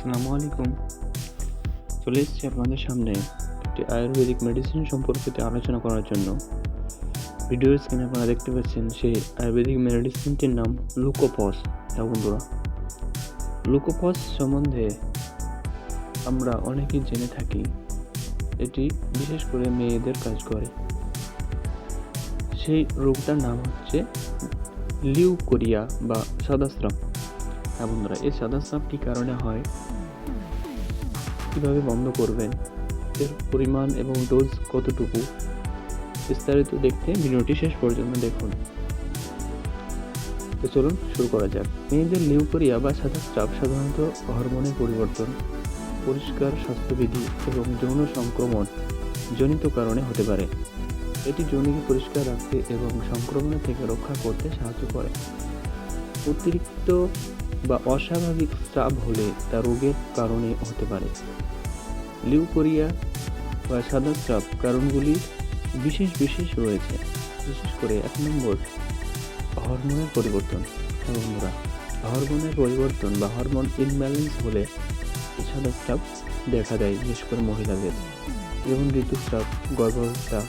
আসসালামু আলাইকুম। চলে এসেছি আপনাদের সামনে একটি আয়ুর্বেদিক মেডিসিন সম্পর্কিত আলোচনা করার জন্য। ভিডিও স্ক্রিনে আপনারা দেখতে পাচ্ছেন সেই আয়ুর্বেদিক মেডিসিনটির নাম লুকোপস হ্যাঁ বন্ধুরা লুকোপস সম্বন্ধে আমরা অনেকেই জেনে থাকি, এটি বিশেষ করে মেয়েদের কাজ করে। সেই রোগটার নাম হচ্ছে লিউকোরিয়া বা সাদাস্রাব। হ্যাঁ বন্ধুরা, এই সাদাস্রাব কী কারণে হয়? কীভাবে বন্ধ করবেন? এর পরিমাণ এবং ডোজ কতটুকু? বিস্তারিত দেখতে ভিডিওটি শেষ পর্যন্ত দেখুন। তো চলুন শুরু করা যাক। মেয়েদের লিউকোরিয়া বা সাদাস্রাব সাধারণত হরমোনের পরিবর্তন, পরিষ্কার স্বাস্থ্যবিধি এবং যৌন সংক্রমণ জনিত কারণে হতে পারে। এটি যৌনিকে পরিষ্কার রাখতে এবং সংক্রমণ থেকে রক্ষা করতে সাহায্য করে। অতিরিক্ত বা অস্বাভাবিক স্রাব হলে তা রোগের কারণে হতে পারে। লিউকোরিয়া বা সাদা স্রাব কারণগুলি বিশেষ বিশেষ রয়েছে। বিশেষ করে এক নম্বর, হরমোনের পরিবর্তন। হ্যাঁ বন্ধুরা, হরমোনের পরিবর্তন বা হরমোন ইনব্যালেন্স হলে সাদা স্রাব দেখা দেয়, বিশেষ করে মহিলাদের। এবং ঋতুস্রাব গর্ভাবস্থা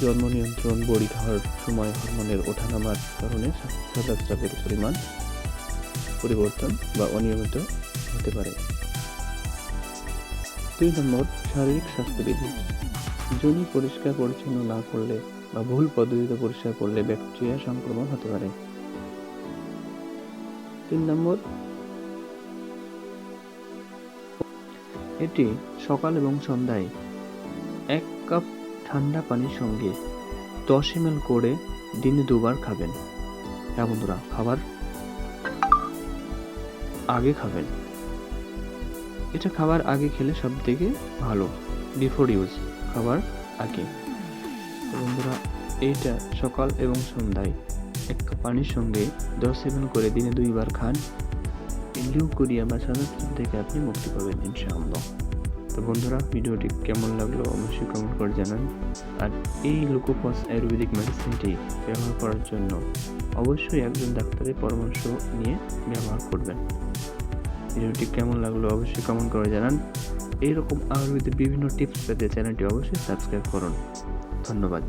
জন্ম নিয়ন্ত্রণ, বড়ি খাওয়ার সময় হরমোনের ওঠানামার কারণে সাদা স্রাবের পরিমাণ পরিবর্তন বা অনিয়মিত হতে পারে। দুই নম্বর, শারীরিক স্বাস্থ্যবিধি। যোনি পরিষ্কার পরিচ্ছন্ন না করলে বা ভুল পদ্ধতিতে পরিষ্কার করলে ব্যাকটেরিয়া সংক্রমণ হতে পারে। তিন নম্বর, এটি সকাল এবং সন্ধ্যায় এক কাপ ঠান্ডা পানির সঙ্গে দশ এম করে দিনে দুবার খাবেন। হ্যাঁ বন্ধুরা, খাবার আগে খাবেন। এটা খাবার আগে খেলে সব থেকে ভালো বিফোর ইউজ খাবার আগে। বন্ধুরা, এইটা সকাল এবং সন্ধ্যায় এক কাপ পানির সঙ্গে দশ সেভেন করে দিনে দুইবার খান। লিউকোরিয়া বা সাদা স্রাব থেকে আপনি মুক্তি পাবেন, ইনশাআল্লাহ। তো বন্ধুরা, ভিডিওটি কেমন লাগল অবশ্যই কমেন্ট করে জানান। আর এই লুকোপস আয়ুর্বেদিক মেডিসিনটি ব্যবহার করার জন্য অবশ্যই একজন ডাক্তারের পরামর্শ নিয়ে ব্যবহার করবেন। ভিডিওটি কেমন লাগল অবশ্যই কমেন্ট করে জানান। এইরকম আয়ুর্বেদের বিভিন্ন টিপস পেতে চ্যানেলটি অবশ্যই সাবস্ক্রাইব করুন। ধন্যবাদ।